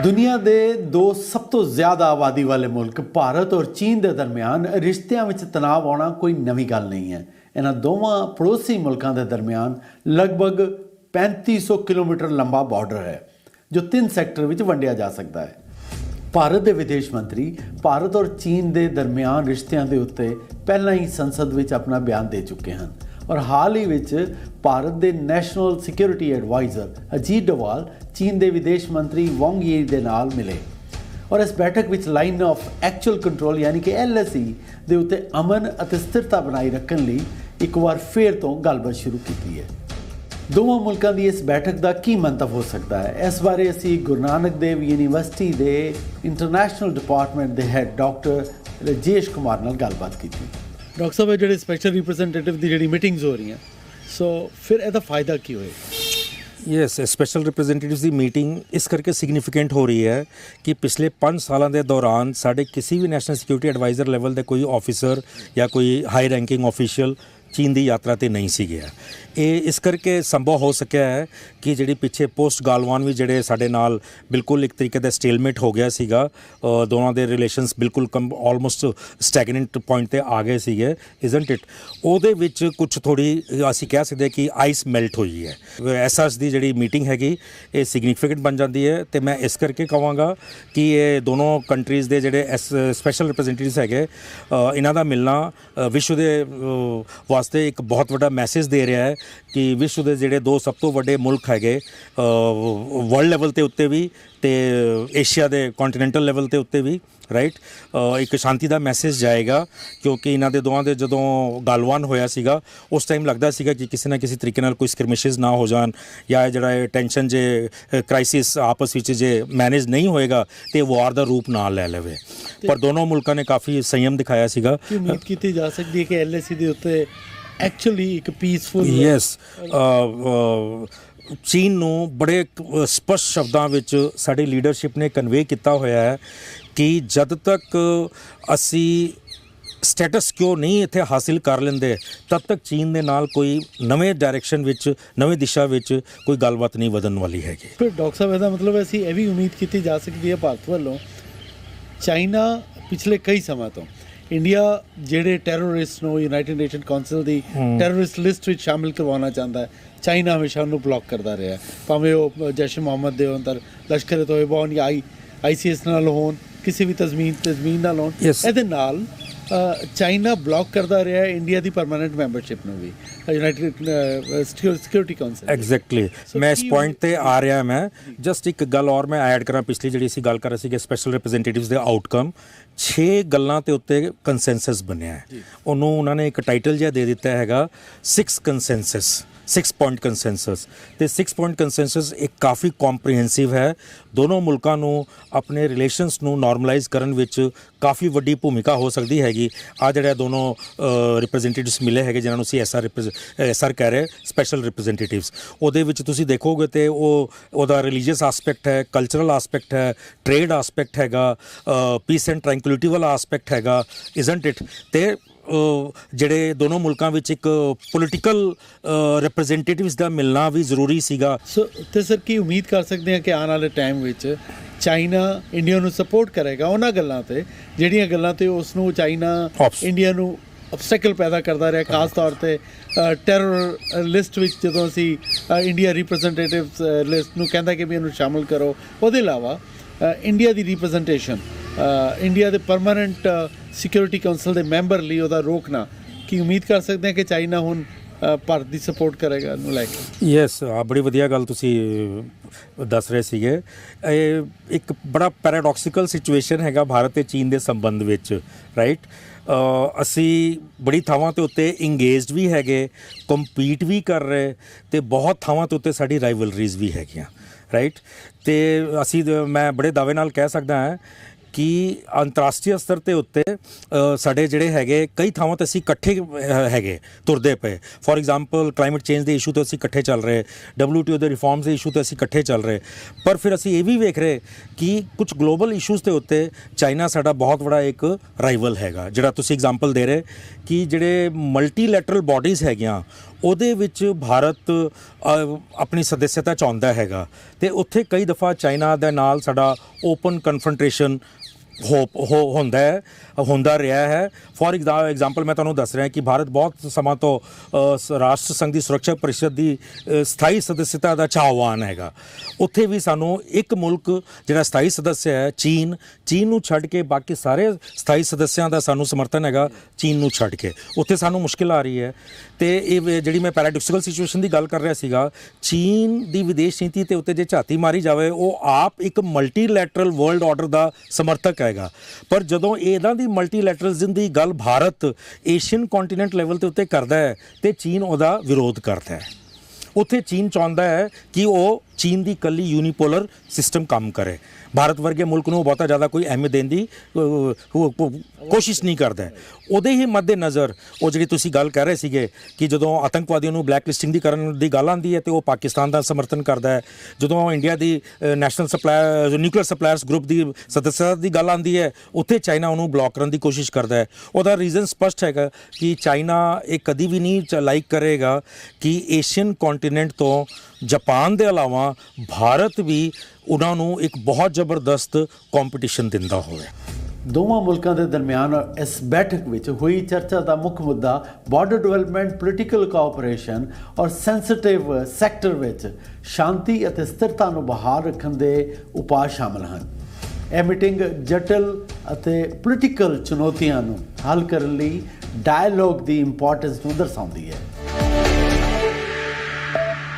ਦੁਨੀਆ ਦੇ ਦੋ ਸਭ ਤੋਂ ਜ਼ਿਆਦਾ ਆਬਾਦੀ ਵਾਲੇ ਮੁਲਕ ਭਾਰਤ ਔਰ ਚੀਨ ਦੇ ਦਰਮਿਆਨ ਰਿਸ਼ਤਿਆਂ ਵਿੱਚ ਤਣਾਅ ਆਉਣਾ ਕੋਈ ਨਵੀਂ ਗੱਲ ਨਹੀਂ ਹੈ। ਇਹਨਾਂ ਦੋਵਾਂ ਪੜੋਸੀ ਮੁਲਕਾਂ ਦੇ ਦਰਮਿਆਨ ਲਗਭਗ 3500 ਕਿਲੋਮੀਟਰ ਲੰਬਾ ਬਾਰਡਰ ਹੈ, ਜੋ ਤਿੰਨ ਸੈਕਟਰ ਵਿੱਚ ਵੰਡਿਆ ਜਾ ਸਕਦਾ ਹੈ। ਭਾਰਤ ਦੇ ਵਿਦੇਸ਼ ਮੰਤਰੀ ਭਾਰਤ ਔਰ ਚੀਨ ਦੇ ਦਰਮਿਆਨ ਰਿਸ਼ਤਿਆਂ ਦੇ ਉੱਤੇ ਪਹਿਲਾਂ ਹੀ ਸੰਸਦ ਵਿੱਚ ਆਪਣਾ ਬਿਆਨ ਦੇ ਚੁੱਕੇ ਹਨ। ਔਰ ਹਾਲ ਹੀ ਵਿੱਚ ਭਾਰਤ ਦੇ national security adviser Ajit Doval ਚੀਨ ਦੇ ਵਿਦੇਸ਼ ਮੰਤਰੀ ਵਾਂਗ ਯੀ ਦੇ ਨਾਲ ਮਿਲੇ। ਔਰ ਇਸ ਬੈਠਕ ਵਿੱਚ ਲਾਈਨ ਆਫ ਐਕਚੁਅਲ ਕੰਟਰੋਲ ਯਾਨੀ ਕਿ ਐਲਐਸਈ ਦੇ ਉੱਤੇ ਅਮਨ ਅਤੇ ਸਥਿਰਤਾ ਬਣਾਈ ਰੱਖਣ ਲਈ ਇੱਕ ਵਾਰ ਫੇਰ ਤੋਂ ਗੱਲਬਾਤ ਸ਼ੁਰੂ ਕੀਤੀ ਹੈ। ਦੋਵਾਂ ਮੁਲਕਾਂ ਦੀ ਇਸ ਬੈਠਕ ਦਾ ਕੀ ਮੰਤਵ ਹੋ ਸਕਦਾ ਹੈ? ਇਸ ਬਾਰੇ ਅਸੀਂ ਗੁਰੂ ਨਾਨਕ ਦੇਵ ਯੂਨੀਵਰਸਿਟੀ ਦੇ ਇੰਟਰਨੈਸ਼ਨਲ ਡਿਪਾਰਟਮੈਂਟ ਦੇ ਹੈੱਡ ਡਾਕਟਰ ਰਜੇਸ਼ ਕੁਮਾਰ ਨਾਲ ਗੱਲਬਾਤ ਕੀਤੀ। ਡਾਕਟਰ ਸਾਹਿਬ ਜਿਹੜੇ ਸਪੈਸ਼ਲ ਰਿਪਰੈਜ਼ੈਂਟੇਟਿਵ ਦੀ ਜਿਹੜੀ ਮੀਟਿੰਗਸ ਹੋ ਰਹੀਆਂ ਸੋ ਫਿਰ ਇਹਦਾ ਫਾਇਦਾ ਕੀ ਹੋਏਗਾ? ਯੈਸ ਸਪੈਸ਼ਲ ਰਿਪਰੈਜ਼ੈਂਟੇਟਿਵਸ ਦੀ ਮੀਟਿੰਗ ਇਸ ਕਰਕੇ ਸਿਗਨੀਫੀਕੈਂਟ ਹੋ ਰਹੀ ਹੈ ਕਿ ਪਿਛਲੇ 5 ਸਾਲਾਂ ਦੇ ਦੌਰਾਨ ਸਾਡੇ ਕਿਸੇ ਵੀ ਨੈਸ਼ਨਲ ਸਿਕਿਉਰਿਟੀ ਐਡਵਾਈਜ਼ਰ ਲੈਵਲ ਦੇ ਕੋਈ ਆਫੀਸਰ ਜਾਂ ਕੋਈ ਹਾਈ ਰੈਂਕਿੰਗ ਆਫੀਸ਼ੀਅਲ ਚੀਨ ਦੀ ਯਾਤਰਾ ਤੇ ਨਹੀਂ ਸੀ ਗਿਆ। ਇਹ ਇਸ ਕਰਕੇ ਸੰਭਵ ਹੋ ਸਕਿਆ ਹੈ ਕਿ ਜਿਹੜੀ ਪਿੱਛੇ ਪੋਸਟ ਗਾਲਵਾਨ ਵੀ ਜਿਹੜੇ ਸਾਡੇ ਨਾਲ ਬਿਲਕੁਲ ਇੱਕ ਤਰੀਕੇ ਦਾ ਸਟੇਲਮੇਟ ਹੋ ਗਿਆ ਸੀਗਾ ਦੋਨਾਂ ਦੇ ਰਿਲੇਸ਼ਨਸ ਬਿਲਕੁਲ ਆਲਮੋਸਟ ਸਟੈਗਨੈਂਟ ਪੁਆਇੰਟ ਤੇ ਆ ਗਏ ਸੀਗੇ ਇਜ਼ਨਟ ਇਟ ਉਹਦੇ ਵਿੱਚ ਕੁਝ ਥੋੜੀ ਅਸੀਂ ਕਹਿ ਸਕਦੇ ਕਿ ਆਈਸ ਮੈਲਟ ਹੋਈ ਹੈ। ਐਸਐਸ ਦੀ ਜਿਹੜੀ ਮੀਟਿੰਗ ਹੈਗੀ, ਇਹ ਸਿਗਨੀਫੀਕੈਂਟ ਬਣ ਜਾਂਦੀ ਹੈ ਤੇ ਮੈਂ ਇਸ ਕਰਕੇ ਕਹਾਂਗਾ ਕਿ ਇਹ ਦੋਨੋਂ ਕੰਟਰੀਜ਼ ਦੇ ਜਿਹੜੇ ਸਪੈਸ਼ਲ ਰਿਪਰੈਜ਼ੈਂਟੇਟਿਵਸ ਹੈਗੇ ਇਹਨਾਂ ਦਾ ਮਿਲਣਾ ਵਿਸ਼ਵ ਦੇ ਵਾਸਤੇ ਇੱਕ ਬਹੁਤ ਵੱਡਾ ਮੈਸੇਜ ਦੇ ਰਿਹਾ ਹੈ ਕਿ ਵਿਸ਼ਵ ਦੇ ਜਿਹੜੇ ਦੋ ਸਭ ਤੋਂ ਵੱਡੇ ਮੁਲਕ ਹੈਗੇ ਵਰਲਡ ਲੈਵਲ ਤੇ ਉੱਤੇ ਵੀ ਤੇ ਏਸ਼ੀਆ ਦੇ ਕੰਟੀਨੈਂਟਲ ਲੈਵਲ ਤੇ ਉੱਤੇ ਵੀ ਰਾਈਟ ਇੱਕ ਸ਼ਾਂਤੀ ਦਾ ਮੈਸੇਜ ਜਾਏਗਾ ਕਿਉਂਕਿ ਇਹਨਾਂ ਦੇ ਦੋਵਾਂ ਦੇ ਜਦੋਂ ਗੱਲਬਾਤ ਹੋਇਆ ਸੀਗਾ ਉਸ ਟਾਈਮ ਲੱਗਦਾ ਸੀਗਾ ਕਿ ਕਿਸੇ ਨਾ ਕਿਸੇ ਤਰੀਕੇ ਨਾਲ ਕੋਈ ਸਕ੍ਰਿਮਿਸ਼ਸ ਨਾ ਹੋ ਜਾਣ ਜਾਂ ਜਿਹੜਾ ਇਹ ਟੈਨਸ਼ਨ ਜੇ ਕ੍ਰਾਈਸਿਸ ਆਪਸ ਵਿੱਚ ਜੇ ਮੈਨੇਜ ਨਹੀਂ ਹੋਏਗਾ ਤੇ ਵਾਰ ਦਾ ਰੂਪ ਨਾ ਲੈ ਲਵੇ। ਪਰ ਦੋਨੋਂ ਮੁਲਕਾਂ ਨੇ ਕਾਫੀ ਸੰਯਮ ਦਿਖਾਇਆ ਸੀਗਾ। ਉਮੀਦ ਕੀਤੀ ਜਾ ਸਕਦੀ ਹੈ ਕਿ ਐਲਐਸਈ ਦੇ ਉੱਤੇ ਐਕਚੁਅਲੀ ਇੱਕ ਪੀਸਫੁਲ ਯੈਸ ਚੀਨ ਨੂੰ ਬੜੇ ਸਪਸ਼ਟ ਸ਼ਬਦਾਂ ਵਿੱਚ ਸਾਡੀ ਲੀਡਰਸ਼ਿਪ ਨੇ ਕਨਵੇ ਕੀਤਾ ਹੋਇਆ ਹੈ ਕਿ ਜਦ ਤੱਕ ਅਸੀਂ ਸਟੇਟਸ ਕਿਉਂ ਨਹੀਂ ਇੱਥੇ ਹਾਸਿਲ ਕਰ ਲੈਂਦੇ ਤਦ ਤੱਕ ਚੀਨ ਦੇ ਨਾਲ ਕੋਈ ਨਵੇਂ ਡਾਇਰੈਕਸ਼ਨ ਵਿੱਚ ਨਵੇਂ ਦਿਸ਼ਾ ਵਿੱਚ ਕੋਈ ਗੱਲਬਾਤ ਨਹੀਂ ਵਧਣ ਵਾਲੀ ਹੈਗੀ ਫਿਰ ਡਾਕਟਰ ਸਾਹਿਬ ਇਹਦਾ ਮਤਲਬ ਅਸੀਂ ਇਹ ਵੀ ਉਮੀਦ ਕੀਤੀ ਜਾ ਸਕਦੀ ਹੈ ਭਾਰਤ ਵੱਲੋਂ ਚਾਈਨਾ ਪਿਛਲੇ ਕਈ ਸਮਾਂ ਤੋਂ ਇੰਡੀਆ ਜਿਹੜੇ ਟੈਰਰਿਸਟ ਨੂੰ ਯੂਨਾਈਟਿਡ ਨੇਸ਼ਨ ਕਾਉਂਸਲ ਦੀ ਟੈਰਰਿਸਟ ਲਿਸਟ ਵਿੱਚ ਸ਼ਾਮਿਲ ਕਰਵਾਉਣਾ ਚਾਹੁੰਦਾ ਹੈ ਚਾਈਨਾ ਹਮੇਸ਼ਾ ਉਹਨੂੰ ਬਲੌਕ ਕਰਦਾ ਰਿਹਾ। ਭਾਵੇਂ ਉਹ ਜੈਸ਼ ਮੁਹੰਮਦ ਦੇ ਅੰਦਰ ਲਸ਼ਕਰ ਤੋਇਬਾ ਜਾਂ ਆਈ ਆਈਸੀਐਸ ਨਾਲ ਹੋਣ ਕਿਸੇ ਵੀ ਤਜ਼ਮੀਨ ਤਜ਼ਮੀਨ ਨਾਲ ਹੋਣ Yes. ਇਹਦੇ ਨਾਲ ਚਾਈਨਾ ਬਲੌਕ ਕਰਦਾ ਰਿਹਾ ਹੈ ਇੰਡੀਆ ਦੀ ਪਰਮਾਨੈਂਟ ਮੈਂਬਰਸ਼ਿਪ ਨੂੰ ਵੀ। ਯੂਨਾਈਟਿਡ ਸਿਕਿਉਰਿਟੀ ਕਾਉਂਸਲ ਐਗਜ਼ੈਕਟਲੀ ਮੈਂ ਇਸ ਪੁਆਇੰਟ ਤੇ ਆ ਰਿਹਾ ਮੈਂ। ਜਸਟ ਇੱਕ ਗੱਲ ਔਰ ਮੈਂ ਐਡ ਕਰਾਂ ਪਿਛਲੀ ਜਿਹੜੀ ਅਸੀਂ ਗੱਲ ਕਰ ਰਹੇ ਸੀਗੇ ਸਪੈਸ਼ਲ ਰਿਪਰੈਜ਼ੈਂਟੇਟਿਵਸ ਦੇ ਆਊਟਕਮ 6 ਗੱਲਾਂ ਤੇ ਉੱਤੇ ਕੰਸੈਂਸਸ ਬਣਿਆ ਹੈ। ਉਹਨੂੰ ਉਹਨਾਂ ਨੇ ਇੱਕ ਟਾਈਟਲ ਜਿਹਾ ਦੇ ਦਿੱਤਾ ਹੈਗਾ 6 ਕੰਸੈਂਸਸ 6 ਪੁਆਇੰਟ ਕੰਸੈਂਸਸ ਤੇ 6 ਪੁਆਇੰਟ ਕੰਸੈਂਸਸ ਇੱਕ ਕਾਫੀ ਕੰਪਰੀਹੈਂਸਿਵ ਹੈ। ਦੋਨੋਂ ਮੁਲਕਾਂ ਨੂੰ ਆਪਣੇ ਰਿਲੇਸ਼ਨਸ ਨੂੰ ਨਾਰਮਲਾਈਜ਼ ਕਰਨ ਵਿੱਚ ਕਾਫੀ ਵੱਡੀ ਭੂਮਿਕਾ ਹੋ ਸਕਦੀ ਹੈਗੀ। ਆ ਜਿਹੜਾ ਦੋਨੋਂ ਰਿਪਰੈਜ਼ੈਂਟੇਟਿਵਸ ਮਿਲੇ ਹੈਗੇ ਜਿਨ੍ਹਾਂ ਨੂੰ ਅਸੀਂ ਐਸਆਰ ਐਸਆਰ ਕਹਿ ਰਹੇ ਸਪੈਸ਼ਲ ਰਿਪਰੈਜ਼ੈਂਟੇਟਿਵਸ ਉਹਦੇ ਵਿੱਚ ਤੁਸੀਂ ਦੇਖੋਗੇ ਤੇ ਉਹ, ਉਹਦਾ ਰਿਲੀਜੀਅਸ ਐਸਪੈਕਟ ਹੈ ਕਲਚਰਲ ਐਸਪੈਕਟ ਹੈ ਟ੍ਰੇਡ ਐਸਪੈਕਟ ਹੈਗਾ ਪੀਸ ਐਂਡ ਟ੍ਰੈਂਕੁਇਲਿਟੀ ਵਾਲਾ ਐਸਪੈਕਟ ਹੈਗਾ ਇਜ਼ਨਟ ਇਟ ਤੇ ਜਿਹੜੇ ਦੋਨੋਂ ਮੁਲਕਾਂ ਵਿੱਚ ਇੱਕ ਪੋਲਿਟੀਕਲ ਰਿਪਰੈਜ਼ੈਂਟੇਟਿਵਸ ਦਾ ਮਿਲਣਾ ਵੀ ਜ਼ਰੂਰੀ ਸੀਗਾ। ਸੋ ਤੇ ਸਰ ਕੀ ਉਮੀਦ ਕਰ ਸਕਦੇ ਹਾਂ ਕਿ ਆਉਣ ਵਾਲੇ ਟਾਈਮ ਵਿੱਚ ਚਾਈਨਾ ਇੰਡੀਆ ਨੂੰ ਸਪੋਰਟ ਕਰੇਗਾ ਉਹਨਾਂ ਗੱਲਾਂ ਤੇ ਜਿਹੜੀਆਂ ਗੱਲਾਂ ਤੇ ਉਸ ਨੂੰ ਚਾਈਨਾ ਇੰਡੀਆ ਨੂੰ ਆਬਸਟੈਕਲ ਪੈਦਾ ਕਰਦਾ ਰਿਹਾ ਖਾਸ ਤੌਰ ਤੇ ਟੈਰਰ ਲਿਸਟ ਵਿੱਚ ਜਦੋਂ ਅਸੀਂ ਇੰਡੀਆ ਰਿਪਰੈਜ਼ੈਂਟੇਟਿਵਸ ਲਿਸਟ ਨੂੰ ਕਹਿੰਦਾ ਕਿ ਵੀ ਇਹਨੂੰ ਸ਼ਾਮਲ ਕਰੋ। ਉਹਦੇ ਇਲਾਵਾ ਇੰਡੀਆ ਦੀ ਰਿਪਰੈਜ਼ੈਂਟੇਸ਼ਨ ਇੰਡੀਆ ਦੇ ਪਰਮਾਨੈਂਟ ਸਿਕਿਉਰਿਟੀ ਕਾਉਂਸਲ ਦੇ ਮੈਂਬਰ ਲਈ ਉਹਦਾ ਰੋਕਣਾ। ਕੀ ਉਮੀਦ ਕਰ ਸਕਦੇ ਹਾਂ ਕਿ ਚਾਈਨਾ ਹੁਣ ਭਾਰਤ ਦੀ ਸਪੋਰਟ ਕਰੇਗਾ ਇਹਨੂੰ ਲੈ ਕੇ? ਯੈਸ ਆ, ਬੜੀ ਵਧੀਆ ਗੱਲ ਤੁਸੀਂ ਦੱਸ ਰਹੇ ਸੀਗੇ। ਇਹ ਇੱਕ ਬੜਾ ਪੈਰਾਡੌਕਸੀਕਲ ਸਿਚੁਏਸ਼ਨ ਹੈਗਾ ਭਾਰਤ ਤੇ ਚੀਨ ਦੇ ਸੰਬੰਧ ਵਿੱਚ ਰਾਈਟ ਅਸੀਂ ਬੜੀ ਥਾਵਾਂ ਤੇ ਉੱਤੇ ਇੰਗੇਜਡ ਵੀ ਹੈਗੇ ਕੰਪੀਟ ਵੀ ਕਰ ਰਹੇ ਤੇ ਬਹੁਤ ਥਾਵਾਂ ਤੇ ਉੱਤੇ ਸਾਡੀ ਰਾਈਵਲਰੀਜ਼ ਵੀ ਹੈਗੀਆਂ ਰਾਈਟ ਤੇ ਅਸੀਂ ਮੈਂ ਬੜੇ ਦਾਅਵੇ ਨਾਲ ਕਹਿ ਸਕਦਾ ਹਾਂ ਕਿ ਅੰਤਰਰਾਸ਼ਟਰੀ ਸਤਰ ਤੇ ਉੱਤੇ ਸਾਡੇ ਜਿਹੜੇ ਹੈਗੇ, ਕਈ ਥਾਵਾਂ ਤੇ ਅਸੀਂ ਇਕੱਠੇ ਹੈਗੇ, ਤੁਰਦੇ ਪਏ। ਫੋਰ ਐਗਜ਼ਾਮਪਲ ਕਲਾਈਮੇਟ ਚੇਂਜ ਦੇ ਇਸ਼ੂ ਤੇ ਅਸੀਂ ਇਕੱਠੇ ਚੱਲ ਰਹੇ WTO ਦੇ ਰਿਫਾਰਮਸ ਦੇ ਇਸ਼ੂ ਤੇ ਅਸੀਂ ਇਕੱਠੇ ਚੱਲ ਰਹੇ। ਪਰ ਫਿਰ ਅਸੀਂ ਇਹ ਵੀ ਵੇਖ ਰਹੇ ਕਿ ਕੁਝ ਗਲੋਬਲ ਇਸ਼ੂਜ਼ ਤੇ ਉੱਤੇ ਚਾਈਨਾ ਸਾਡਾ ਬਹੁਤ ਵੱਡਾ ਇੱਕ ਰਾਈਵਲ ਹੈਗਾ। ਜਿਹੜਾ ਤੁਸੀਂ ਐਗਜ਼ਾਮਪਲ ਦੇ ਰਹੇ ਕਿ ਜਿਹੜੇ ਮਲਟੀਲੈਟਰਲ ਬਾਡੀਜ਼ ਹੈਗੀਆਂ, ਉਹਦੇ ਵਿੱਚ ਭਾਰਤ ਆਪਣੀ ਸਦੱਸਿਅਤਾ ਚਾਹੁੰਦਾ ਹੈਗਾ। ਤੇ ਉੱਥੇ ਕਈ ਦਫਾ ਚਾਈਨਾ ਦੇ ਨਾਲ ਸਾਡਾ ਓਪਨ ਕਨਫਰੰਟੇਸ਼ਨ ਹੋ ਹੁੰਦਾ ਹੈ, ਹੁੰਦਾ ਰਿਹਾ ਹੈ। ਫੋਰ ਐਗਜ਼ਾਮਪਲ ਮੈਂ ਤੁਹਾਨੂੰ ਦੱਸ ਰਿਹਾ ਕਿ ਭਾਰਤ ਬਹੁਤ ਸਮਾਂ ਤੋਂ ਰਾਸ਼ਟਰ ਸੰਘ ਦੀ ਸੁਰੱਖਿਆ ਪਰਿਸ਼ਦ ਦੀ ਸਥਾਈ ਸਦੱਸਿਅਤਾ ਦਾ ਚਾਹਵਾਨ ਹੈਗਾ। ਉੱਥੇ ਵੀ ਸਾਨੂੰ ਇੱਕ ਮੁਲਕ ਜਿਹੜਾ ਸਥਾਈ ਸਦੱਸਿਆ ਹੈ, ਚੀਨ ਚੀਨ ਨੂੰ ਛੱਡ ਕੇ ਬਾਕੀ ਸਾਰੇ ਸਥਾਈ ਸਦੱਸਿਆਂ ਦਾ ਸਾਨੂੰ ਸਮਰਥਨ ਹੈਗਾ, ਚੀਨ ਨੂੰ ਛੱਡ ਕੇ। ਉੱਥੇ ਸਾਨੂੰ ਮੁਸ਼ਕਿਲ ਆ ਰਹੀ ਹੈ। ਤੇ ਇਹ ਜਿਹੜੀ ਮੈਂ ਪੈਰਾਡੋਕਸੀਕਲ ਸਿਚੁਏਸ਼ਨ ਦੀ ਗੱਲ ਕਰ ਰਿਹਾ ਸੀਗਾ, ਚੀਨ ਦੀ ਵਿਦੇਸ਼ ਨੀਤੀ ਤੇ ਉੱਤੇ ਜੇ ਝਾਤੀ ਮਾਰੀ ਜਾਵੇ, ਉਹ ਆਪ ਇੱਕ ਮਲਟੀਲੈਟਰਲ ਵਰਲਡ ਆਰਡਰ ਦਾ ਸਮਰਥਕ ਹੈਗਾ। ਪਰ ਜਦੋਂ ਇਹਨਾਂ ਦੀ ਮਲਟੀਲੈਟਰਲਿਜ਼ਮ ਦੀ ਗੱਲ ਭਾਰਤ ਏਸ਼ੀਅਨ ਕੰਟੀਨੈਂਟ ਲੈਵਲ ਤੇ ਉੱਤੇ ਕਰਦਾ ਹੈ, ਤੇ ਚੀਨ ਉਹਦਾ ਵਿਰੋਧ ਕਰਦਾ ਹੈ। ਉੱਥੇ ਚੀਨ ਚਾਹੁੰਦਾ ਹੈ ਕਿ ਉਹ ਚੀਨ ਦੀ ਕੱਲੀ ਯੂਨੀਪੋਲਰ ਸਿਸਟਮ ਕੰਮ ਕਰੇ। ਭਾਰਤ ਵਰਗੇ ਮੁਲਕ ਨੂੰ ਬਹੁਤਾ ਜ਼ਿਆਦਾ ਕੋਈ ਅਹਿਮੀਅਤ ਦੇਣ ਦੀ ਕੋਸ਼ਿਸ਼ ਨਹੀਂ ਕਰਦਾ ਉਹਦੇ ਹੀ ਮੱਦੇ ਨਜ਼ਰ ਉਹ ਜਿਹੜੀ ਤੁਸੀਂ ਗੱਲ ਕਰ ਰਹੇ ਸੀਗੇ ਕਿ ਜਦੋਂ ਆਤੰਕਵਾਦੀਆਂ ਨੂੰ ਬਲੈਕ ਲਿਸਟਿੰਗ ਦੀ ਕਰਨ ਦੀ ਗੱਲ ਆਉਂਦੀ ਹੈ ਤੇ ਉਹ ਪਾਕਿਸਤਾਨ ਦਾ ਸਮਰਥਨ ਕਰਦਾ ਹੈ। ਜਦੋਂ ਇੰਡੀਆ ਦੀ national supply nuclear suppliers group ਦੀ ਸਦੱਸਿਅਤਾ ਦੀ ਗੱਲ ਆਉਂਦੀ ਹੈ, ਉੱਥੇ ਚਾਈਨਾ ਉਹਨੂੰ ਬਲੌਕ ਕਰਨ ਦੀ ਕੋਸ਼ਿਸ਼ ਕਰਦਾ ਹੈ। ਉਹਦਾ ਰੀਜ਼ਨ ਸਪਸ਼ਟ ਹੈਗਾ ਕਿ ਚਾਈਨਾ ਇਹ ਕਦੀ ਵੀ ਨਹੀਂ ਲਾਈਕ ਕਰੇਗਾ ਕਿ ਏਸ਼ੀਅਨ ਕੰਟੀਨੈਂਟ ਤੋਂ ਜਾਪਾਨ ਦੇ ਇਲਾਵਾ ਭਾਰਤ ਵੀ ਉਹਨਾਂ ਨੂੰ ਇੱਕ ਬਹੁਤ ਜ਼ਬਰਦਸਤ ਕੰਪੀਟੀਸ਼ਨ ਦਿੰਦਾ ਹੋਵੇ ਦੋਵਾਂ ਮੁਲਕਾਂ ਦੇ ਦਰਮਿਆਨ ਇਸ ਬੈਠਕ ਵਿੱਚ ਹੋਈ ਚਰਚਾ ਦਾ ਮੁੱਖ ਮੁੱਦਾ ਬਾਰਡਰ ਡਿਵੈਲਪਮੈਂਟ ਪੋਲੀਟੀਕਲ ਕੋਆਪਰੇਸ਼ਨ ਔਰ ਸੈਂਸਿਟਿਵ ਸੈਕਟਰ ਵਿੱਚ ਸ਼ਾਂਤੀ ਅਤੇ ਸਥਿਰਤਾ ਨੂੰ ਬਹਾਲ ਰੱਖਣ ਦੇ ਉਪਾਅ ਸ਼ਾਮਲ ਹਨ। ਇਹ ਮੀਟਿੰਗ ਜਟਲ ਅਤੇ ਪੋਲੀਟੀਕਲ ਚੁਣੌਤੀਆਂ ਨੂੰ ਹੱਲ ਕਰਨ ਲਈ ਡਾਇਲੋਗ ਦੀ ਇੰਪੋਰਟੈਂਸ ਨੂੰ ਦਰਸਾਉਂਦੀ ਹੈ।